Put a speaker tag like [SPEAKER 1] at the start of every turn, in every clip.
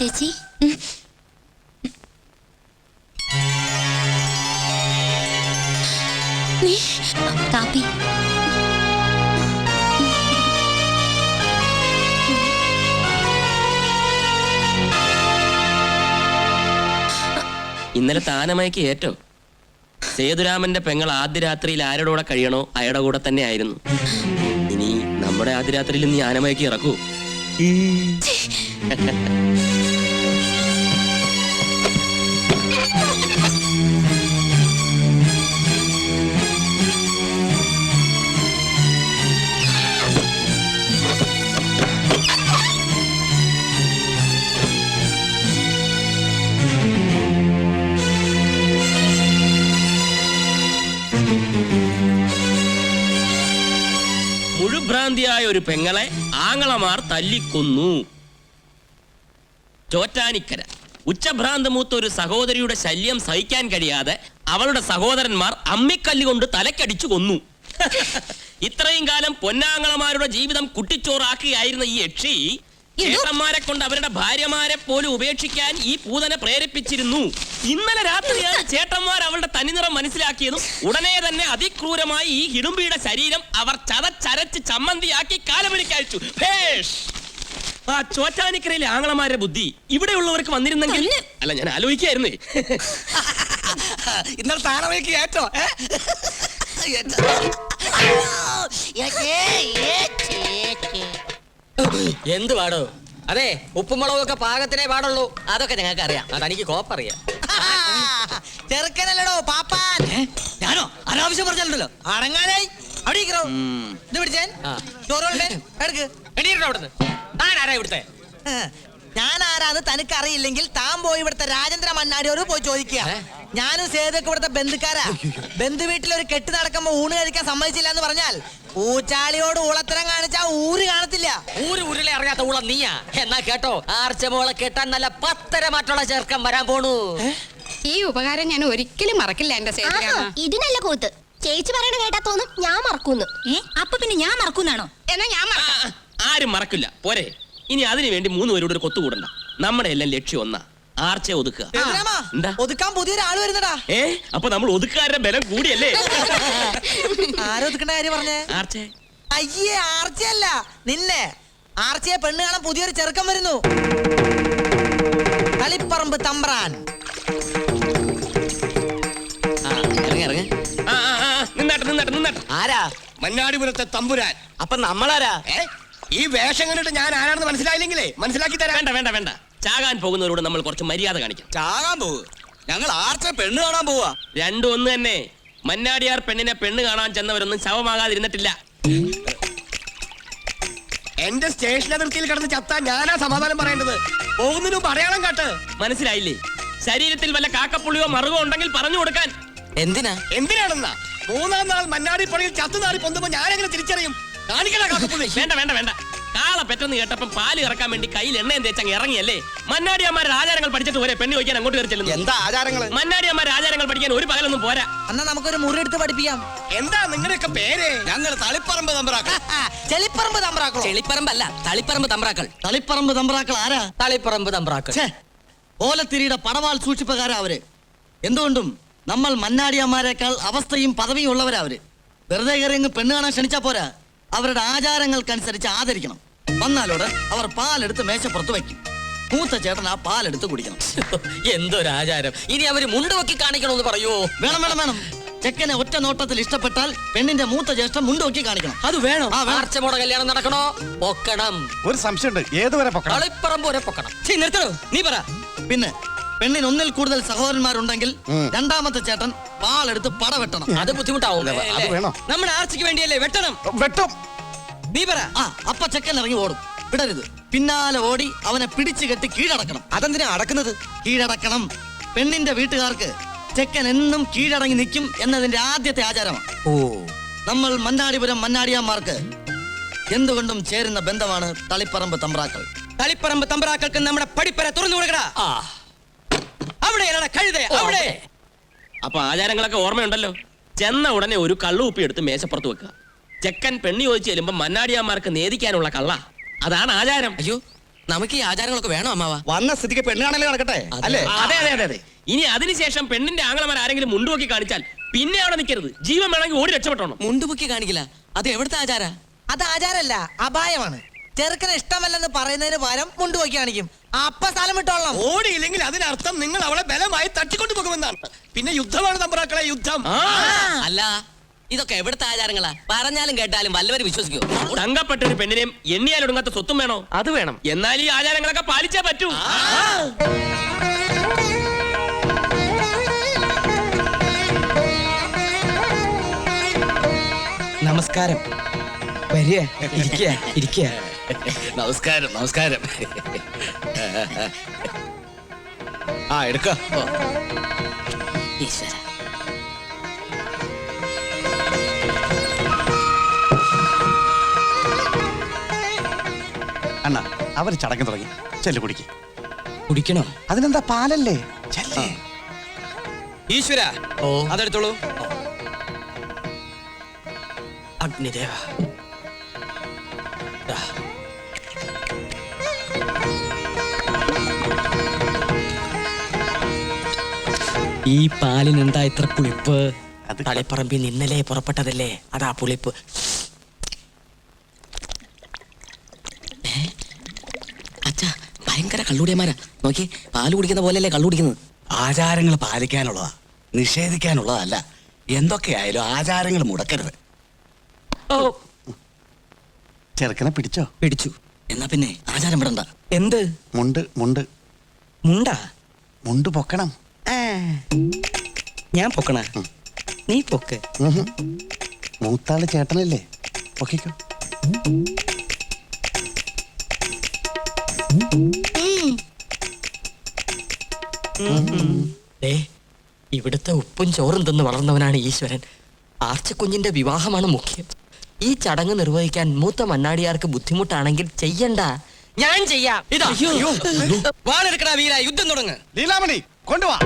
[SPEAKER 1] ചേച്ചി. നീ കാപ്പി.
[SPEAKER 2] ഇന്നലെ താനമയക്ക് ഏറ്റോ സേതുരാമന്റെ പെങ്ങൾ ആദ്യ രാത്രിയിൽ ആരുടെ കൂടെ കഴിയണോ അയാളുടെ കൂടെ തന്നെ ആയിരുന്നു. ഇനി നമ്മുടെ ആദ്യ രാത്രിയിൽ നീ ആനമയക്ക് ഇറക്കൂ. മുഴുഭ്രാന്തിയായ ഒരു പെങ്ങളെ ആങ്ങളമാർ തല്ലിക്കൊന്നു. ചോറ്റാനിക്കര. ഉച്ചഭ്രാന്ത് മൂത്ത ഒരു സഹോദരിയുടെ ശല്യം സഹിക്കാൻ കഴിയാതെ അവളുടെ സഹോദരന്മാർ അമ്മിക്കല്ല് കൊണ്ട് തലക്കടിച്ചു കൊന്നു. ഇത്രയും കാലം പൊന്നാങ്ങളമാരുടെ ജീവിതം കുട്ടിച്ചോറാക്കുകയായിരുന്ന ഈ യക്ഷി ചേട്ടന്മാരെ കൊണ്ട് അവരുടെ ഭാര്യമാരെ പോലും ഉപേക്ഷിക്കാൻ ഈ പൂതനെ പ്രേരിപ്പിച്ചിരുന്നു. ഇന്നലെ രാത്രിയാണ് ചേട്ടന്മാർ അവളുടെ തനിനിറം മനസ്സിലാക്കിയതും ഉടനെ തന്നെ അതിക്രൂരമായി ഈ ഹിടുമ്പിയുടെ ശരീരം അവർ ചതച്ചരച്ച് ചമ്മന്തിയാക്കി കാലമിടിക്കയച്ചു. ഭേഷ്! ആ ചോറ്റാനിക്കരയിലെ ആങ്ങളമാരുടെ ബുദ്ധി ഇവിടെയുള്ളവർക്ക് വന്നിരുന്നെങ്കിൽ അല്ല ഞാൻ ആലോചിക്കായിരുന്നേ.
[SPEAKER 3] ഇന്നലെ താനമേക്ക് ഏറ്റോ.
[SPEAKER 4] എന്ത് പാടോ? അതെ ഉപ്പും മുളകൊക്കെ പാകത്തിനേ പാടുള്ളൂ. അതൊക്കെ ഞങ്ങൾക്ക് അറിയാം അതെനിക്ക് കോപ്പറിയാം.
[SPEAKER 3] ചെറുക്കനല്ലടോ പാപ്പാൻ? ഞാനോ? അനാവശ്യം പറഞ്ഞല്ലോ അടങ്ങാനായി അവിടെ ഇത് പിടിച്ചേ.
[SPEAKER 4] ആ.
[SPEAKER 3] ചോറുകളുടെ എടുക്ക്.
[SPEAKER 4] എണീറ്റോ അവിടുന്ന്? താനാരാ ഇവിടുത്തെ?
[SPEAKER 3] ഞാൻ ആരാന്ന് തനിക്ക് അറിയില്ലെങ്കിൽ താൻ പോയി ഇവിടുത്തെ രാജേന്ദ്ര മണ്ണാടിയോട് പോയി ചോദിക്കുക? ഞാനും സേതൊക്കെ ഇവിടുത്തെ ബന്ധുക്കാരാ. ബന്ധു വീട്ടിൽ ഒരു കെട്ട് നടക്കുമ്പോ ഊണ് കഴിക്കാൻ സമ്മതിച്ചില്ല എന്ന് പറഞ്ഞാൽ ഊച്ചാളിയോട് ഊളത്തരം കാണിച്ചാ ഊര് കാണത്തില്ല.
[SPEAKER 4] ഊര് ഊരിലെ അറിയാത്ത ഊളം നീയാ. എന്നാ കേട്ടോ ആർച്ച മോളെ കെട്ടാൻ നല്ല പത്തര മറ്റുള്ള ചെറുക്കം വരാൻ പോണു.
[SPEAKER 5] ഈ ഉപകാരം ഞാൻ ഒരിക്കലും മറക്കില്ല എന്റെ
[SPEAKER 1] ഇതിനല്ല കൂത്ത്. ചേച്ചി പറയണ കേട്ടാ തോന്നും ഞാൻ മറക്കുന്നു. അപ്പൊ പിന്നെ ഞാൻ മറക്കുന്നാണോ?
[SPEAKER 5] എന്നാ ഞാൻ മറക്ക.
[SPEAKER 2] ആരും മറക്കില്ല. പോരെ. ഇനി അതിനു വേണ്ടി മൂന്ന് പേരോട് ഒരു കൊത്തുകൂടണ്ട. നമ്മുടെ എല്ലാം ലക്ഷ്യം ഒന്നാ. ആർച്ചെ ഒതുക്കുക.
[SPEAKER 3] രഘുരാമാ,
[SPEAKER 2] എന്താ?
[SPEAKER 3] ഒതുക്കാൻ പുതിയൊരാൾ വരുന്നടാ.
[SPEAKER 2] ഏ അപ്പൊ നമ്മൾ ഒതുക്കാരുടെ ബലം കൂടിയല്ലേ?
[SPEAKER 3] ആരൊതുക്കണ്ട കാര്യം പറഞ്ഞേ?
[SPEAKER 2] ആർച്ചെ?
[SPEAKER 3] അയ്യേ ആർച്ചയല്ല നിന്നെ. ആർച്ചയെ പെണ്ണ് കാണാൻ പുതിയൊരു ചെറുക്കം വരുന്നു. കളിപ്പറമ്പ് തമ്പ്രാൻ.
[SPEAKER 4] ആ, ഇറങ്ങ് ഇറങ്ങ്.
[SPEAKER 2] ആ ആ, ആ, നിന്നാട്ടെ നിന്നാട്ടെ നിന്നാട്ടെ.
[SPEAKER 4] ആരാ?
[SPEAKER 6] മഞ്ഞാടിപുരത്തെ തമ്പുരാൻ.
[SPEAKER 4] അപ്പൊ നമ്മളാരാ?
[SPEAKER 6] ഏ? ഈ വേഷം കണ്ടിട്ട് ഞാൻ ആരാണെന്ന് മനസ്സിലായില്ലെങ്കിലേ? മനസ്സിലാക്കി തരാം.
[SPEAKER 2] വേണ്ട വേണ്ട വേണ്ട. ചാകാൻ പോകുന്നവരോട് നമ്മൾ കുറച്ച് മര്യാദ കാണിക്കാം.
[SPEAKER 6] ചാകാൻ പോവുക ഞങ്ങൾ ആർച്ച പെണ്ണ് കാണാൻ പോവാ.
[SPEAKER 2] രണ്ടും ഒന്ന് തന്നെ. മന്നാടിയാർ പെണ്ണിനെ പെണ്ണ് കാണാൻ ചെന്നവരൊന്നും ശവമാകാതിരുന്നിട്ടില്ല.
[SPEAKER 6] എന്റെ സ്റ്റേഷൻ അതിർത്തിയിൽ കിടന്ന് ചത്താ ഞാനാ സമാധാനം പറയേണ്ടത്? പോകുന്നതിന് പറയാളം കേട്ട്.
[SPEAKER 2] മനസ്സിലായില്ലേ? ശരീരത്തിൽ വല്ല കാക്കപ്പുള്ളിയോ മറുകോ ഉണ്ടെങ്കിൽ പറഞ്ഞു കൊടുക്കാൻ.
[SPEAKER 4] എന്തിനാ?
[SPEAKER 6] എന്തിനാണെന്നാ? മൂന്നാം നാൾ മന്നാടി പണിയിൽ ചത്തു നാറി പൊന്തുമ്പോ ഞാനെങ്ങനെ തിരിച്ചറിയും?
[SPEAKER 2] വേണ്ട വേണ്ട വേണ്ട. കാള പെറ്റെന്ന് കേട്ടപ്പം പാൽ ഇറക്കാൻ വേണ്ടി കയ്യിൽ എണ്ണയും തേച്ചങ്ങ് ഇറങ്ങിയല്ലേ? മന്നാടിയന്മാരുടെ ആചാരങ്ങൾ പഠിച്ചിട്ട് പോരെ പെണ്ണ് ചോദിക്കാൻ അങ്ങോട്ട് കയറി ചെല്ലുന്നു.
[SPEAKER 6] എന്താ ആചാരങ്ങൾ?
[SPEAKER 2] മന്നാടിയന്മാരുടെ ആചാരങ്ങൾ പഠിക്കാൻ ഒരു പകലൊന്നും പോരാ.
[SPEAKER 3] എന്നാ നമുക്കൊരു മുറി എടുത്ത് പഠിപ്പിക്കാം.
[SPEAKER 6] എന്താ നിങ്ങളുടെയൊക്കെ പേര്? ഞങ്ങൾ തളിപ്പറമ്പ് തമ്പറാക്കൾ
[SPEAKER 3] ചെളിപ്പറമ്പ് തമ്പ്രാക്കളോ?
[SPEAKER 4] ചെളിപ്പറമ്പല്ല തളിപ്പറമ്പ് തമ്പ്രാക്കൾ.
[SPEAKER 7] തളിപ്പറമ്പ് തമ്പ്രാക്കൾ ആരാ?
[SPEAKER 4] തളിപ്പറമ്പ് തമ്പ്രാക്കൾ.
[SPEAKER 7] ഓലത്തിരിയുടെ പടവാൾ സൂക്ഷിപ്പുകാരാ അവർ. എന്തുകൊണ്ടും നമ്മൾ മന്നാടിയന്മാരെക്കാൾ അവസ്ഥയും പദവിയും ഉള്ളവരാ അവർ. വെറുതെ കയറി പെണ്ണ് കാണാൻ ക്ഷണിച്ചാ പോരാ. അവരുടെ ആചാരങ്ങൾക്കനുസരിച്ച് ആദരിക്കണം. വന്നാലോടെ അവർ പാലെടുത്ത് മേശപ്പുറത്ത് വയ്ക്കും. മൂത്ത ചേട്ടൻ ആ പാലെടുത്ത് കുടിക്കണം.
[SPEAKER 4] എന്തൊരാചാരം? ഇനി അവർ മുണ്ട് വെക്കി കാണിക്കണമെന്ന് പറയൂ.
[SPEAKER 7] വേണം വേണം വേണം. ചെക്കനെ ഒറ്റ നോട്ടത്തിൽ ഇഷ്ടപ്പെട്ടാൽ പെണ്ണിന്റെ മൂത്ത ജ്യേഷ്ഠം മുണ്ട് നോക്കി കാണിക്കണം.
[SPEAKER 4] അത് വേണോ. ആർച്ചമോടെ കല്യാണം നടക്കണോ? പൊക്കണം.
[SPEAKER 8] ഒരു സംശയമുണ്ട്. ഏതുവരെ പൊക്കണം?
[SPEAKER 4] തളിപ്പറമ്പ് വരെ പൊക്കണം. ഛീ, നിർത്തണോ? നീ പറ.
[SPEAKER 7] പിന്നെ പെണ്ണിന് ഒന്നിൽ കൂടുതൽ സഹോദരന്മാരുണ്ടെങ്കിൽ രണ്ടാമത്തെ ചേട്ടൻ പാലെടുത്ത് പട വെട്ടണം.
[SPEAKER 4] അത് ബുദ്ധിമുട്ടാവും.
[SPEAKER 8] അത് വേണം.
[SPEAKER 4] നമ്മുടെ ആർച്ചയ്ക്ക് വേണ്ടിയല്ലേ വെട്ടണം?
[SPEAKER 8] വെട്ടും.
[SPEAKER 4] നീ പറ.
[SPEAKER 7] ആ അപ്പ ചെക്കൻ ഇറങ്ങി ഓടും. വിടരുത്. പിന്നാലെ ഓടി അവനെ പിടിച്ചു കെട്ടി കീഴടക്കണം.
[SPEAKER 3] അതെന്തിനാ അടക്കുന്നത്?
[SPEAKER 7] കീഴടക്കണം. പെണ്ണിന്റെ വീട്ടുകാർക്ക് ചെക്കൻ എന്നും കീഴടങ്ങി നിൽക്കും എന്നതിന്റെ ആദ്യത്തെ ആചാരമാണ്.
[SPEAKER 3] ഓ.
[SPEAKER 7] നമ്മൾ മന്നാടിപുരം മന്നാടിയാന്മാർക്ക് എന്തുകൊണ്ടും ചേരുന്ന ബന്ധമാണ് തളിപ്പറമ്പ് തമ്പ്രാക്കൾ.
[SPEAKER 4] തളിപ്പറമ്പ് തമ്പ്രാക്കൾക്ക് നമ്മുടെ പടിപ്പര തുറന്നു കൊടുക്കടാ. അവിടെ കഴുതേ അവിടെ.
[SPEAKER 2] അപ്പൊ ആചാരങ്ങളൊക്കെ ഓർമ്മയുണ്ടല്ലോ? ചെന്ന ഉടനെ ഒരു കള്ളുപ്പി എടുത്ത് മേശപ്പുറത്ത് വെക്കുക. ചെക്കൻ പെണ്ണി ചോദിച്ചു ചെല്ലുമ്പോ മന്നാടിയാമാർക്ക് നേദിക്കാനുള്ള കള്ള. അതാണ് ആചാരം.
[SPEAKER 4] അയ്യോ നമുക്ക് ഈ ആചാരങ്ങളൊക്കെ വേണോ അമ്മാവ?
[SPEAKER 8] വന്ന സ്ഥിതിക്ക് പെണ്ണ് കാണൽ നടക്കട്ടെ? അല്ലേ?
[SPEAKER 2] അതെ അതെ അതെ അതെ. ഇനി അതിനുശേഷം പെണ്ണിന്റെ ആംഗളമാർ ആരെങ്കിലും മുണ്ടുപൊക്കി കാണിച്ചാൽ പിന്നെ അവിടെ നിൽക്കരുത്. ജീവൻ വേണമെങ്കിൽ ഓടി രക്ഷപ്പെട്ടോണം.
[SPEAKER 4] മുണ്ടുപൊക്കി കാണിക്കില്ല. അത് എവിടുത്തെ ആചാര?
[SPEAKER 3] അത് ആചാരല്ല അപായമാണ്. ചെറുക്കന് ഇഷ്ടമല്ലെന്ന് പറയുന്നതിന് പകരം മുണ്ടുപോക്കി കാണിക്കും. അപ്പ സ്ഥലം വിട്ടോളണം.
[SPEAKER 6] ഓടിയില്ലെങ്കിൽ അതിനർത്ഥം നിങ്ങൾ അവളെ ബലമായി തട്ടിക്കൊണ്ടു പോകുമെന്നാണ്. പിന്നെ യുദ്ധമാണ് തമ്പ്രാക്കളെ യുദ്ധം.
[SPEAKER 4] അല്ല ഇതൊക്കെ എവിടുത്തെ ആചാരങ്ങളാ? പറഞ്ഞാലും കേട്ടാലും വല്ലവരും വിശ്വസിക്കൂ?
[SPEAKER 2] തങ്കപ്പെട്ട ഒരു പെണ്ണിനെയും എണ്ണിയാലൊടുങ്ങാത്ത സ്വത്തും വേണോ?
[SPEAKER 4] അത് വേണം.
[SPEAKER 2] എന്നാൽ ഈ ആചാരങ്ങളൊക്കെ പാലിച്ചേ പറ്റൂ.
[SPEAKER 3] നമസ്കാരം. വരിക ഇരിക്കുക ഇരിക്കുക.
[SPEAKER 8] നമസ്കാരം നമസ്കാരം. ആ എടുക്ക.
[SPEAKER 4] ഈശ്വര.
[SPEAKER 8] അണ്ണ അവർ ചടങ്ങ് തുടങ്ങി. ചെല്ലു കുടിക്ക്.
[SPEAKER 3] കുടിക്കണോ?
[SPEAKER 8] അതിനെന്താ പാലല്ലേ? ചെല്ലേ.
[SPEAKER 6] ഈശ്വര
[SPEAKER 4] ഓ.
[SPEAKER 6] അതെടുത്തോളൂ.
[SPEAKER 4] അഗ്നിദേവ. ഈ പാലിനെന്താ ഇത്ര പുളിപ്പ്?
[SPEAKER 8] അത്
[SPEAKER 4] തളിപ്പറമ്പിൽ ഇന്നലെ പുറപ്പെട്ടതല്ലേ? അതാ പുളിപ്പ്. അച്ഛാ ഭയങ്കര കള്ളുടിയന്മാരാ. നോക്കി പാൽ കുടിക്കുന്ന പോലെയല്ലേ കള്ളു കുടിക്കുന്നത്
[SPEAKER 9] ആചാരങ്ങൾ പാലിക്കാനുള്ളതാ. നിഷേധിക്കാനുള്ളതല്ല. എന്തൊക്കെയായാലും ആചാരങ്ങൾ മുടക്കരുത്.
[SPEAKER 8] ചെറുക്കനെ പിടിച്ചോ?
[SPEAKER 3] പിടിച്ചു.
[SPEAKER 7] എന്നാ പിന്നെ ആചാരം വിടണ്ട.
[SPEAKER 3] എന്ത്?
[SPEAKER 8] മുണ്ട് മുണ്ട്.
[SPEAKER 3] മുണ്ടാ?
[SPEAKER 8] മുണ്ട് പൊക്കണം.
[SPEAKER 3] ഞാൻ പൊക്കണ. നീ പൊക്ക്.
[SPEAKER 8] മൂത്താൾ ചേട്ടനല്ലേ? പൊക്കിക്കോ.
[SPEAKER 4] ദേ, ഇവിടുത്തെ ഉപ്പും ചോറും തിന്ന് വളർന്നവനാണ് ഈശ്വരൻ. ആർച്ചക്കുഞ്ഞിന്റെ വിവാഹമാണ് മുഖ്യം. ഈ ചടങ്ങ് നിർവഹിക്കാൻ മൂത്ത മണ്ണാടിയാർക്ക് ബുദ്ധിമുട്ടാണെങ്കിൽ ചെയ്യണ്ട. ഞാൻ ചെയ്യാം. ഇതാ
[SPEAKER 6] വാളെടുക്കടാ വീര. യുദ്ധം തുടങ്ങ്.
[SPEAKER 8] ലീലാമണി കൊണ്ടുവാ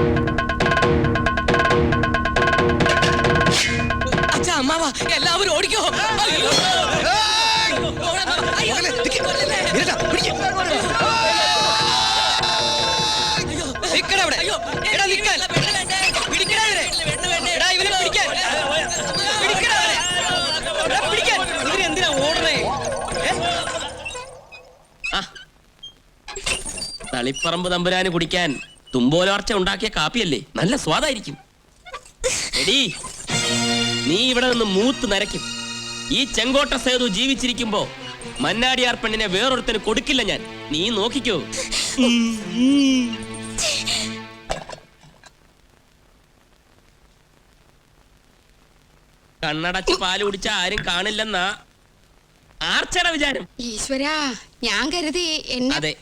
[SPEAKER 4] അച്ഛാ അമ്മാവ എല്ലാവരും ഓടിക്കോ അയ്യോ. ഓടെ അമ്മാവ. അയ്യോ. കൊല്ലല്ലേ.
[SPEAKER 6] നിക്കടാ അവിടെ.
[SPEAKER 4] അയ്യോ.
[SPEAKER 6] എടാ, നിക്കാൻ. പിടിക്കടാ ഇവരെ. എടാ, ഇവരെ പിടിക്കാൻ. പിടിക്കടാ അവരെ. എടാ, പിടിക്കാൻ. ഇവരെന്തിനാ ഓടണേ
[SPEAKER 2] ആ. തളിപ്പറമ്പ് തമ്പുരാന് കുടിക്കാൻ തുമ്പോലോർച്ച ഉണ്ടാക്കിയ കാപ്പിയല്ലേ? നല്ല സ്വാദായിരിക്കും. എടീ നീ ഇവിടെ നിന്ന് മൂത്ത് നരയ്ക്കും. ഈ ചെങ്കോട്ട സേതു ജീവിച്ചിരിക്കുമ്പോ മന്നാടിയാർ പെണ്ണിനെ വേറൊരുത്തന് കൊടുക്കില്ല ഞാൻ. നീ നോക്കിക്കോ. കണ്ണടച്ച് പാൽ കുടിച്ച ആരും കാണില്ലെന്നാ ആർച്ചട വിചാരം?
[SPEAKER 5] ഈശ്വരാ ഞാൻ കരുതി എന്നെ
[SPEAKER 2] അതെ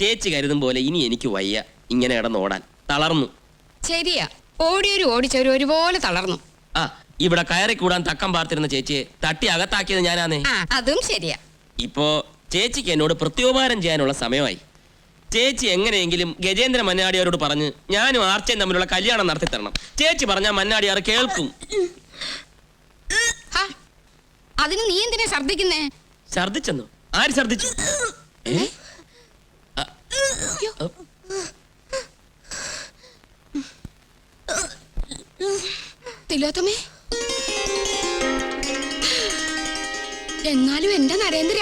[SPEAKER 2] ചേച്ചി കരുതും പോലെ ഇനി എനിക്ക് വയ്യ. ഇങ്ങനെ കിടന്ന് ഓടാൻ. തളർന്നു.
[SPEAKER 5] ശരിയാ. ഓടിയൊരു ഓടിച്ചവരും ഒരുപോലെ തളർന്നു.
[SPEAKER 2] ആ ഇവിടെ കയറി കൂടാൻ തക്കം പാർത്തിരുന്ന ചേച്ചിയെ തട്ടി അകത്താക്കിയത് ഞാനാന്നേ.
[SPEAKER 5] ആ അതും ശരിയാ.
[SPEAKER 2] ഇപ്പോ ചേച്ചിക്ക് എന്നോട് പ്രത്യോപകാരം ചെയ്യാനുള്ള സമയമായി. ചേച്ചി എങ്ങനെയെങ്കിലും ഗജേന്ദ്ര മന്നാടിയാരോട് പറഞ്ഞ് ഞാനും ആർച്ചയും തമ്മിലുള്ള കല്യാണം നടത്തി തരണം. ചേച്ചി പറഞ്ഞാൽ മന്നാടിയാർ കേൾക്കും.
[SPEAKER 5] ഹാ, അതിന് നീ എന്തിനാ ഛർദ്ദിക്കുന്നേ?
[SPEAKER 2] ഛർദിച്ചെന്നു ആര് ഛർദിച്ചു ഏ?
[SPEAKER 5] തിലോത്തമേ എന്നാലും എന്റെ നരേന്ദ്ര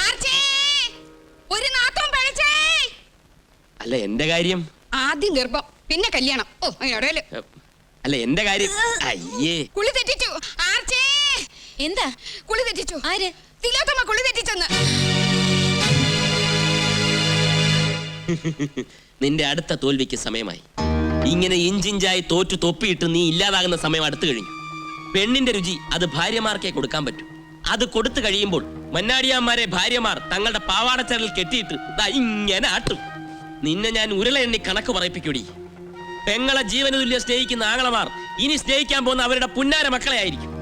[SPEAKER 5] ആർച്ചേ! ഒരു നാത്തം പഴച്ചേ.
[SPEAKER 2] അല്ല എന്റെ കാര്യം?
[SPEAKER 5] ആദ്യം ഗർഭം പിന്നെ കല്യാണം. ഓ
[SPEAKER 2] ഏ, അല്ല എന്റെ കാര്യം? അയ്യേ.
[SPEAKER 5] കുളി തെറ്റിച്ചു. ആർച്ചേ? എന്താ? കുളി തെറ്റിച്ചു. ആര്? തിലോത്തമ്മ കുളി തെറ്റിച്ചെന്ന്.
[SPEAKER 2] നിന്റെ അടുത്ത തോൽവിക്ക് സമയമായി. ഇങ്ങനെ ഇഞ്ചിഞ്ചായി തോറ്റു തൊപ്പിയിട്ട് നീ ഇല്ലാതാകുന്ന സമയം അടുത്തു കഴിഞ്ഞു. പെണ്ണിന്റെ രുചി അത് ഭാര്യമാർക്കേ കൊടുക്കാൻ പറ്റൂ. അത് കൊടുത്തു കഴിയുമ്പോൾ മന്നാടിയാന്മാരെ ഭാര്യമാർ തങ്ങളുടെ പാവാടച്ചരൽ കെട്ടിയിട്ട് ഇങ്ങനെ ആട്ടും. നിന്നെ ഞാൻ ഉരുള എണ്ണി കണക്ക് പറയിപ്പിക്കൂടി. പെങ്ങളെ ജീവന തുല്യം സ്നേഹിക്കുന്ന ആങ്ങളമാർ ഇനി സ്നേഹിക്കാൻ പോകുന്ന അവരുടെ പുന്നാര മക്കളെ ആയിരിക്കും.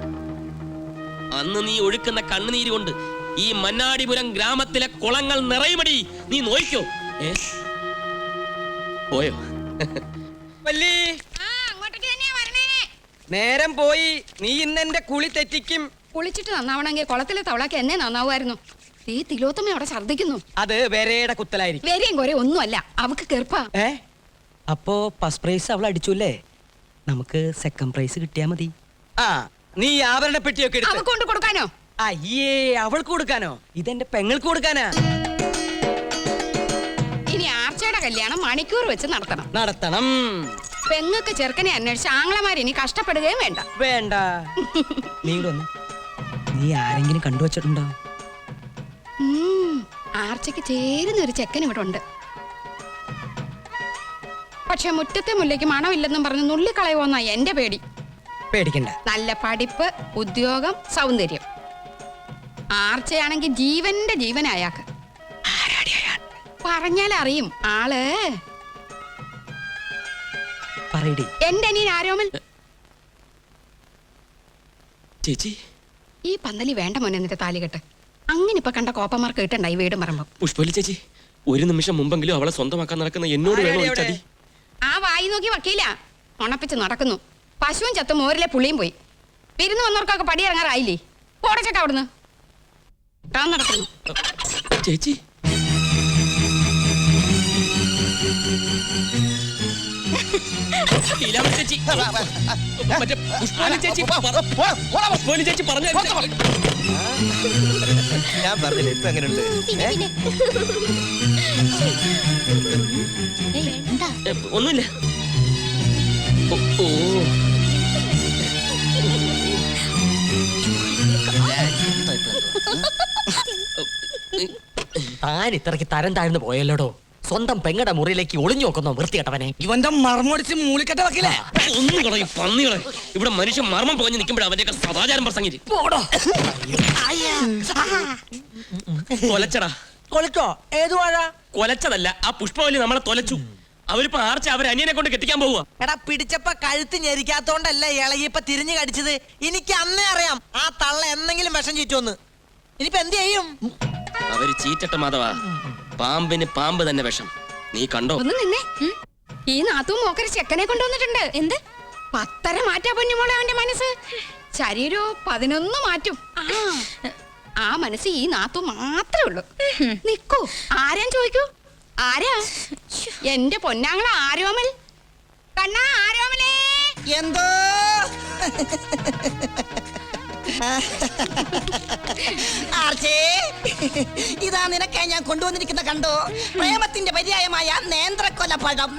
[SPEAKER 2] അന്ന് നീ ഒഴുക്കുന്ന കണ്ണുനീര് കൊണ്ട് ഈ മന്നാടിപുരം ഗ്രാമത്തിലെ കുളങ്ങൾ നിറയുമടി. നീ നോയിക്കോ. ഏ? പോയോ?
[SPEAKER 6] വല്ലി നേരം പോയി. നീ ഇന്ന് എന്റെ കുളി തെറ്റിക്കും.
[SPEAKER 5] കുളിച്ചിട്ട് നന്നാവണമെങ്കിൽ കുളത്തിലെ തവളക്ക് എന്നെ നന്നാവുമായിരുന്നു. ഈ തിലോത്തമ്മ അവിടെ ഛർദ്ദിക്കുന്നു.
[SPEAKER 6] അത് വേരയുടെ കുത്തലായിരിക്കും.
[SPEAKER 5] വേരെയും കുറെ ഒന്നുമല്ല. അവക്ക് കെറുപ്പാ
[SPEAKER 6] ഏ? അപ്പോ ഫസ്റ്റ് പ്രൈസ് അവൾ അടിച്ചുല്ലേ നമുക്ക് സെക്കൻഡ് പ്രൈസ് കിട്ടിയാ മതി. ആ നീ ആഭരണ പെട്ടിയൊക്കെ
[SPEAKER 5] അവൾക്ക് കൊണ്ട് കൊടുക്കാനോ?
[SPEAKER 6] അയ്യേ അവൾക്ക് കൊടുക്കാനോ? ഇതെന്റെ പെങ്ങൾക്ക് കൊടുക്കാനാ.
[SPEAKER 5] ഇനി ആർച്ചയുടെ കല്യാണം മണിക്കൂർ വെച്ച് നടത്തണം.
[SPEAKER 6] നടത്തണം.
[SPEAKER 5] പെങ്ങക്ക് ചെറുക്കനെ അന്വേഷിച്ച് ആങ്ങളമാര് ഇനി കഷ്ടപ്പെടുകയും വേണ്ട.
[SPEAKER 6] വേണ്ട. നീ ഇങ്ങട് വന്ന്. നീ ആരെങ്കിലും കണ്ടുവച്ചിട്ടുണ്ടോ?
[SPEAKER 5] ഉം, ആർച്ചയ്ക്ക് ചേരുന്ന ഒരു ചെക്കൻ ഇവിടെ ഉണ്ട്. പക്ഷെ മുറ്റത്തെ മുല്ലയ്ക്ക് മണമില്ലെന്നും പറഞ്ഞ് നുള്ളിക്കളയുമോന്നാ എന്റെ പേടി.
[SPEAKER 6] പേടിക്കണ്ട.
[SPEAKER 5] നല്ല പഠിപ്പ് ഉദ്യോഗം സൗന്ദര്യം. ആർച്ചയാണെങ്കിൽ ജീവന്റെ ജീവൻ അയാൾക്ക് പറഞ്ഞാൽ അറിയും ആൾ.
[SPEAKER 6] പറയടി.
[SPEAKER 5] എന്റെ അനിയൻ ആരോമൽ.
[SPEAKER 2] ചേച്ചി.
[SPEAKER 5] ഈ പന്തലി വേണ്ട മോനെ എന്നിട്ട് താലികെട്ട് അങ്ങനെ ഇപ്പൊ കണ്ട കോപ്പമാർക്ക് കിട്ടണ്ടായി വീടും പറമ്പോ.
[SPEAKER 2] പുഷ്പലി ചേച്ചി ഒരു നിമിഷം മുമ്പെങ്കിലും അവളെ സ്വന്തമാക്കാൻ നടക്കുന്ന എന്നോട് വേണോ ഈ ചതി
[SPEAKER 5] ആ വായി നോക്കി വക്കീല. ഉണപ്പിച്ച് നടക്കുന്നു. പശുവും ചത്തും മോരിലെ പുളിയും പോയി. വിരുന്ന് വന്നവർക്കൊക്കെ പടിയിറങ്ങാറായില്ലേ? പോടച്ചക്ക അവിടുന്ന്. താൻ നടക്കുന്നു.
[SPEAKER 2] ചേച്ചി ലീലാമ്മ ചേച്ചി മറ്റേ പുഷ്പാലി ചേച്ചി പറ- പുഷ്പാലി ചേച്ചി പറഞ്ഞു
[SPEAKER 10] ഞാൻ പറഞ്ഞില്ല ഇപ്പൊ എങ്ങനെയുണ്ട്
[SPEAKER 2] ഒന്നുമില്ല ഓ
[SPEAKER 4] താൻ ഇത്രയ്ക്ക് തരം താഴ്ന്നു പോയല്ലോടോ സ്വന്തം പെങ്ങടെ മുറിയിലേക്ക് ഒളിഞ്ഞു നോക്കുന്നു വൃത്തികെട്ടവനെ.
[SPEAKER 6] ഇവന്റെ മർമ്മടിച്ച് മൂളിക്കട്ട വക്കില്ലേ
[SPEAKER 2] ഒന്നും കളയും പന്നികളെ ഇവിടെ മനുഷ്യൻ മർമ്മം പോഞ്ഞ് നിൽക്കുമ്പോഴാണ് അവന്റെയൊക്കെ സദാചാരം പ്രസംഗിച്ച്. കൊലച്ചടാ.
[SPEAKER 3] കൊളിച്ചോ ഏതു വാഴ?
[SPEAKER 2] കൊലച്ചതല്ല ആ പുഷ്പവലി നമ്മളെ തൊലച്ചു. അവരിപ്പോ ആർച്ച അവർ അനിയനെ കൊണ്ട് കെട്ടിക്കാൻ പോവുക
[SPEAKER 3] എടാ പിടിച്ചപ്പ കഴുത്ത് ഞെരിക്കാത്തോണ്ടല്ല ഇളകിയപ്പ തിരിഞ്ഞു കടിച്ചത്? എനിക്ക് അന്നേ അറിയാം. ആ തള്ള എന്തെങ്കിലും വിഷം ചീറ്റുമെന്ന് ഇനിയിപ്പോ എന്ത് ചെയ്യും?
[SPEAKER 2] അവർ ചീറ്റട്ട മാധവ. പാമ്പിന് പാമ്പ് തന്നെ വിഷം. നീ കണ്ടോ?
[SPEAKER 5] ഒന്ന് നിന്നെ. ഉം. ഈ നാത്തും മോക്കര ചെക്കനെ കൊണ്ടുവന്നിട്ടുണ്ട്. എന്ത്? പത്തര മാറ്റാ പൊന്നുമോളെ അവന്റെ മനസ്സ്. ശരീരോ പതിനൊന്ന് മാറ്റും. ആ. ആ മനസ്സ് ഈ നാത്തു മാത്രമേ ഉള്ളൂ. നിക്കൂ. ആരാൻ ചോദിക്കൂ? ആരാ? എന്റെ പൊന്നാങ്ങള ആരോമൽ. കണ്ണാ ആരോമലേ.
[SPEAKER 3] എന്തോ?
[SPEAKER 11] ആർച്ചേ ഇതാ നിനക്കായി ഞാൻ കൊണ്ടുവന്നിരിക്കുന്ന കണ്ടോ? പ്രേമത്തിന്റെ പര്യായമായ നേന്ത്രക്കൊല പഴം.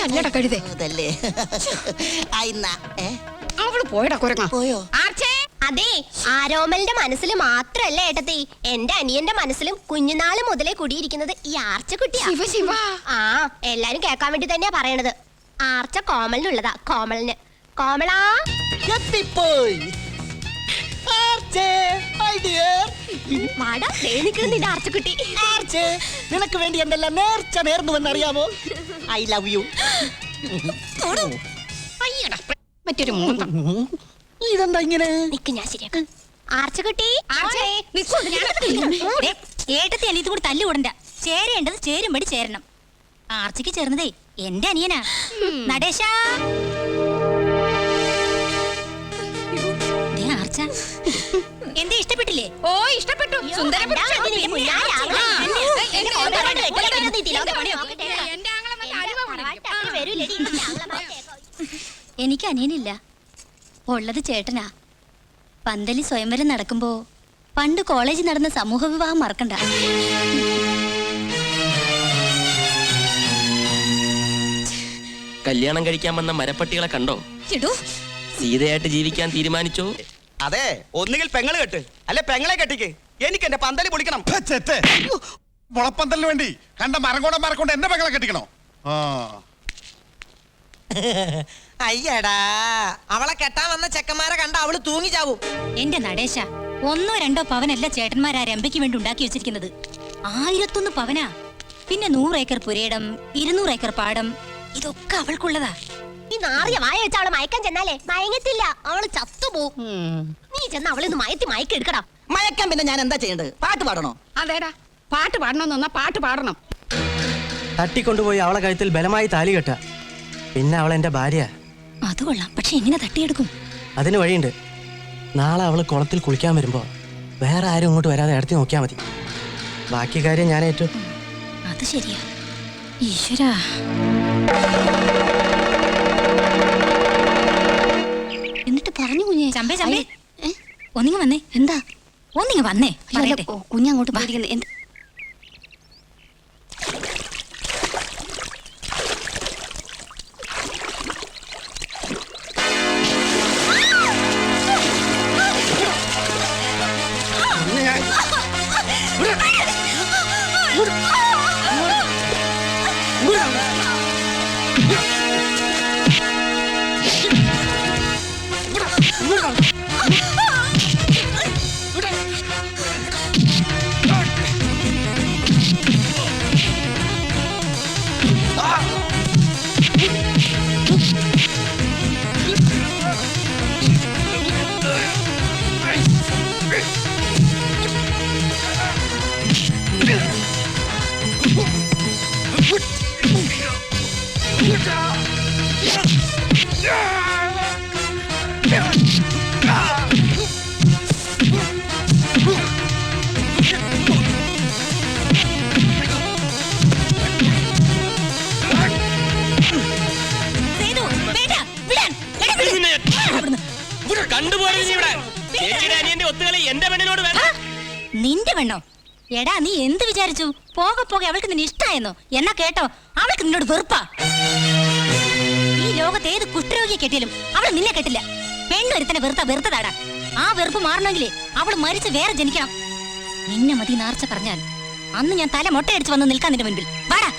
[SPEAKER 5] കല്ലട കഴുതേ. അവൾ പോയടാ കുരങ്ങ.
[SPEAKER 11] പോയോ?
[SPEAKER 5] ആർച്ചേ
[SPEAKER 1] അതെ ആരോമലിന്റെ മനസ്സിൽ മാത്രല്ല ഏട്ടത്തി? എന്റെ അനിയന്റെ മനസ്സിലും കുഞ്ഞുനാൾ മുതലേ കുടിയിരിക്കുന്നത് ഈ ആർച്ചക്കുട്ടിയാ.
[SPEAKER 5] ശിവ ശിവ.
[SPEAKER 1] ആ എല്ലാരും കേൾക്കാൻ വേണ്ടി തന്നെയാ പറയണത്. ആർച്ച കോമലിനുള്ളതാ കോമലിന്. കോമളാ
[SPEAKER 11] എത്തിപ്പോയി.
[SPEAKER 1] മാടാ നിൽക്കുന്നു നിന്റെ ആർച്ചക്കുട്ടി
[SPEAKER 11] ആർച്ചേ നിനക്ക് വേണ്ടി എന്തെല്ലാം നേർച്ച നേർന്നുവെന്ന് അറിയാമോ ഐ ലവ് യു
[SPEAKER 5] അയ്യടാ മറ്റൊരു
[SPEAKER 11] ഇതെന്താ ഇങ്ങനെ?
[SPEAKER 1] നിക്ക് ഞാൻ ശരിയാക്കാം. ആർച്ചക്കുട്ടി
[SPEAKER 12] ഏട്ടത്തി അനിയത്തി കൂടി തല്ലുകൂടണ്ട ചേരേണ്ടത് ചേരുംപടി ചേരണം. ആർച്ചയ്ക്ക് ചേർന്നതേ എന്റെ അനിയനാ. നടേശ. ദേ ആർച്ച. എന്തേ ഇഷ്ടപ്പെട്ടില്ലേ?
[SPEAKER 5] ഓ ഇഷ്ടപ്പെട്ടു
[SPEAKER 12] എനിക്ക് അനിയനില്ല. ഉള്ളത് ചേട്ടനാ. പന്തലി സ്വയംവരം നടക്കുമ്പോ പണ്ട് കോളേജിൽ നടന്ന സമൂഹ വിവാഹം മറക്കണ്ട.
[SPEAKER 2] കല്യാണം കഴിക്കാൻ വന്ന മരപ്പട്ടികളെ കണ്ടോ?
[SPEAKER 12] ചിടു
[SPEAKER 2] സീതയായിട്ട് ജീവിക്കാൻ തീരുമാനിച്ചോ?
[SPEAKER 10] അതെ ഒന്നുകിൽ പെങ്ങൾ കെട്ട് അല്ലെ പെങ്ങളെ കെട്ടിക്ക്. എനിക്ക് എന്റെ പന്തൽ പൊളിക്കണം.
[SPEAKER 8] മുളപ്പന്തലിന് വേണ്ടി കണ്ട മരം കൊണ്ട മരം കൊണ്ട് എന്റെ മകളെ കെട്ടിക്കണോ? ആ.
[SPEAKER 3] അയ്യടാ അവളെ കെട്ടാൻ വന്ന ചെക്കന്മാരെ കണ്ട അവൾ തൂങ്ങി ചാവും
[SPEAKER 12] എന്റെ നടേശ ഒന്നോ രണ്ടോ പവനല്ല ചേട്ടന്മാരാ രമ്പയ്ക്ക് വേണ്ടി ഉണ്ടാക്കി വെച്ചിരിക്കുന്നത്. ആയിരത്തൊന്ന് പവനാ. പിന്നെ നൂറ് ഏക്കർ പുരയിടം ഇരുന്നൂറ് ഏക്കർ പാടം ഇതൊക്കെ അവൾക്കുള്ളതാ.
[SPEAKER 1] ഈ നാറിയ വായ വെച്ച അവളെ മയക്കാൻ ചെന്നാലേ മയങ്ങത്തില്ല. അവൾ ചത്തുപോകും. നീ ചെന്ന അവളിന്ന് മയത്തി മയക്കെടുക്കടാ.
[SPEAKER 11] മയക്കാൻ പിന്നെ ഞാൻ എന്താ ചെയ്യേണ്ടത് പാട്ട് പാടണോ?
[SPEAKER 5] അതേടാ പാട്ട് പാടണം വന്നാ പാട്ട് പാടണം.
[SPEAKER 6] തട്ടിക്കൊണ്ടുപോയി അവളെ കഴുത്തിൽ ബലമായി താലി കെട്ട പിന്നെ അവൾ എന്റെ ഭാര്യ.
[SPEAKER 12] അത് കൊള്ളാം പക്ഷെ എങ്ങനെ തട്ടിയെടുക്കും.
[SPEAKER 6] അതിന് വഴിയുണ്ട്. നാളെ അവൾ കുളത്തിൽ കുളിക്കാൻ വരുമ്പോ വേറെ ആരും ഇങ്ങോട്ട് വരാതെ ഇടത്തി നോക്കിയാൽ മതി. ബാക്കി കാര്യം ഞാൻ ഏറ്റു
[SPEAKER 12] അത് ശരിയാ. ഈശ്വരാ.
[SPEAKER 5] എന്നിട്ട് പറഞ്ഞു കുഞ്ഞേ.
[SPEAKER 12] ചമ്പേ ചമ്പേ. ഒന്നിങ്ങ് വന്നേ. എന്താ? ഒന്നിങ്ങ് വന്നേ. പറയട്ടെ.
[SPEAKER 5] കുഞ്ഞങ്ങോട്ട് പോയിരിക്കുന്നത്
[SPEAKER 2] കണ്ടുപോയത് നീ ഇവിടെ. ചേച്ചിയുടെ അനിയന്റെ ഒത്തുകളി എന്റെ പെണ്ണിനോട് വേണ്ട.
[SPEAKER 12] നിന്റെ പെണ്ണോ? എടാ നീ എന്ത് വിചാരിച്ചു? പോകെ പോകെ അവൾക്ക് നിന്നെ ഇഷ്ടായെന്നോ? എന്നാ കേട്ടോ അവൾക്ക് നിന്നോട് വെറുപ്പാ. ഈ ലോകത്ത് ഏത് കുഷ്ഠരോഗിയെ കെട്ടിയാലും അവൾ നിന്നെ കെട്ടില്ല. പെണ്ണൊരുത്തനെ വെറുത്ത വെറുത്തതാടാ. ആ വെറുപ്പ് മാറണമെങ്കിലേ അവൾ മരിച്ച് വേറെ ജനിക്കണം. നിന്നെ മതി നാർച്ച പറഞ്ഞാൽ അന്ന് ഞാൻ തല മൊട്ടയടിച്ച് വന്ന് നിൽക്കാൻ നിന്റെ മുൻപിൽ. വാടാ.